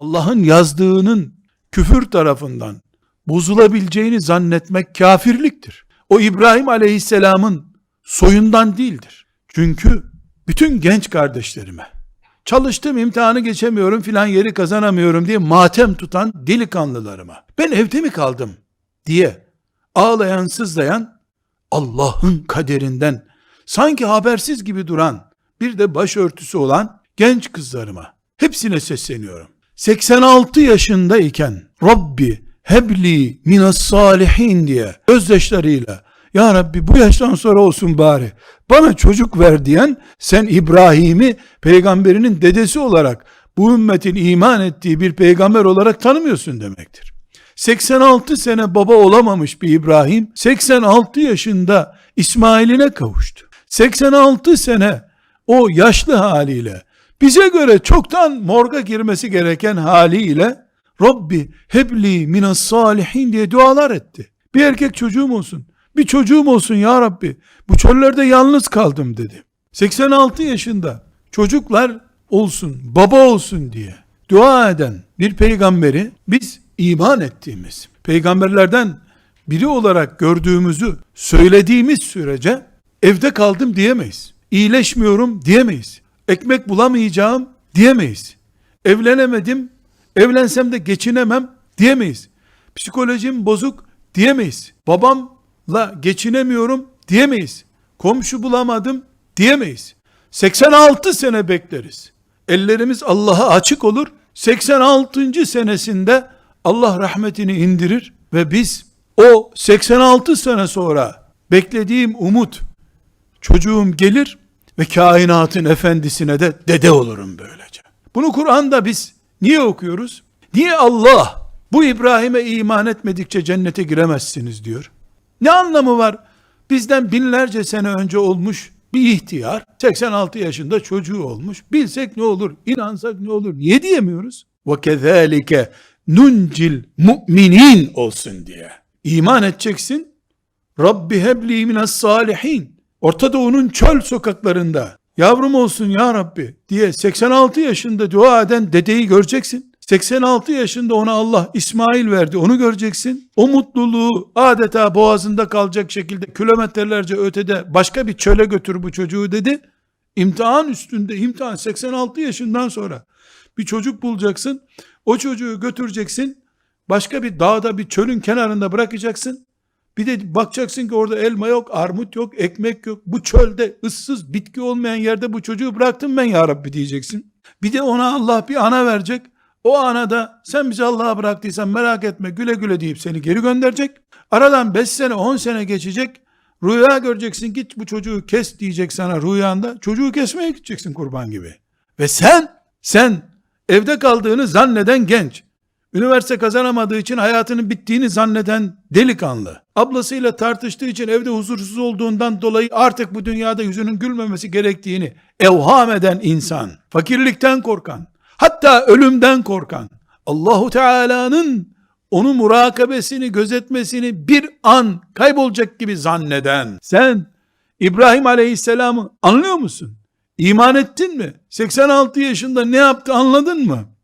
Allah'ın yazdığının küfür tarafından bozulabileceğini zannetmek kafirliktir. O İbrahim aleyhisselamın soyundan değildir. Çünkü bütün genç kardeşlerime çalıştım imtihanı geçemiyorum filan yeri kazanamıyorum diye matem tutan delikanlılarıma ben evde mi kaldım diye ağlayan sızlayan Allah'ın kaderinden sanki habersiz gibi duran bir de başörtüsü olan genç kızlarıma hepsine sesleniyorum. 86 yaşındayken Rabbi hebli minas salihin diye gözyaşlarıyla ya Rabbi bu yaştan sonra olsun bari bana çocuk ver diyen sen İbrahim'i peygamberinin dedesi olarak bu ümmetin iman ettiği bir peygamber olarak tanımıyorsun demektir. 86 sene baba olamamış bir İbrahim 86 yaşında İsmail'ine kavuştu. 86 sene o yaşlı haliyle bize göre çoktan morga girmesi gereken haliyle Rabbi hebli minas salihin diye dualar etti. Bir erkek çocuğum olsun, bir çocuğum olsun ya Rabbi. Bu çöllerde yalnız kaldım dedi. 86 yaşında çocuklar olsun, baba olsun diye dua eden bir peygamberi biz iman ettiğimiz, peygamberlerden biri olarak gördüğümüzü söylediğimiz sürece evde kaldım diyemeyiz. İyileşmiyorum diyemeyiz. Ekmek bulamayacağım diyemeyiz. Evlenemedim, evlensem de geçinemem diyemeyiz. Psikolojim bozuk diyemeyiz. Babamla geçinemiyorum diyemeyiz. Komşu bulamadım diyemeyiz. 86 sene bekleriz. Ellerimiz Allah'a açık olur. 86. senesinde Allah rahmetini indirir ve biz o 86 sene sonra beklediğim umut çocuğum gelir ve kainatın efendisine de dede olurum böylece. Bunu Kur'an'da biz niye okuyoruz? Niye Allah bu İbrahim'e iman etmedikçe cennete giremezsiniz diyor. Ne anlamı var? Bizden binlerce sene önce olmuş bir ihtiyar 86 yaşında çocuğu olmuş. Bilsek ne olur? inansak ne olur? Niye diyemiyoruz? Kezalike nuncil müminin olsun diye. İman edeceksin. Rabbi hebli minas salihin. Orta Doğu'nun çöl sokaklarında yavrum olsun ya Rabbi diye 86 yaşında dua eden dedeyi göreceksin. 86 yaşında ona Allah İsmail verdi onu göreceksin. O mutluluğu adeta boğazında kalacak şekilde kilometrelerce ötede başka bir çöle götür bu çocuğu dedi. İmtihan üstünde imtihan 86 yaşından sonra bir çocuk bulacaksın. O çocuğu götüreceksin. Başka bir dağda bir çölün kenarında bırakacaksın. Bir de bakacaksın ki orada elma yok, armut yok, ekmek yok. Bu çölde ıssız, bitki olmayan yerde bu çocuğu bıraktım ben ya Rabbi diyeceksin. Bir de ona Allah bir ana verecek. O ana da sen bizi Allah'a bıraktıysan merak etme güle güle deyip seni geri gönderecek. Aradan 5 sene 10 sene geçecek. Rüya göreceksin git bu çocuğu kes diyecek sana rüyanda. Çocuğu kesmeye gideceksin kurban gibi. Ve sen, sen evde kaldığını zanneden genç. Üniversite kazanamadığı için hayatının bittiğini zanneden delikanlı. Ablasıyla tartıştığı için evde huzursuz olduğundan dolayı artık bu dünyada yüzünün gülmemesi gerektiğini evham eden insan. Fakirlikten korkan, hatta ölümden korkan. Allahu Teala'nın onu murakabesini, gözetmesini bir an kaybolacak gibi zanneden. Sen İbrahim Aleyhisselam'ı anlıyor musun? İman ettin mi? 86 yaşında ne yaptı anladın mı?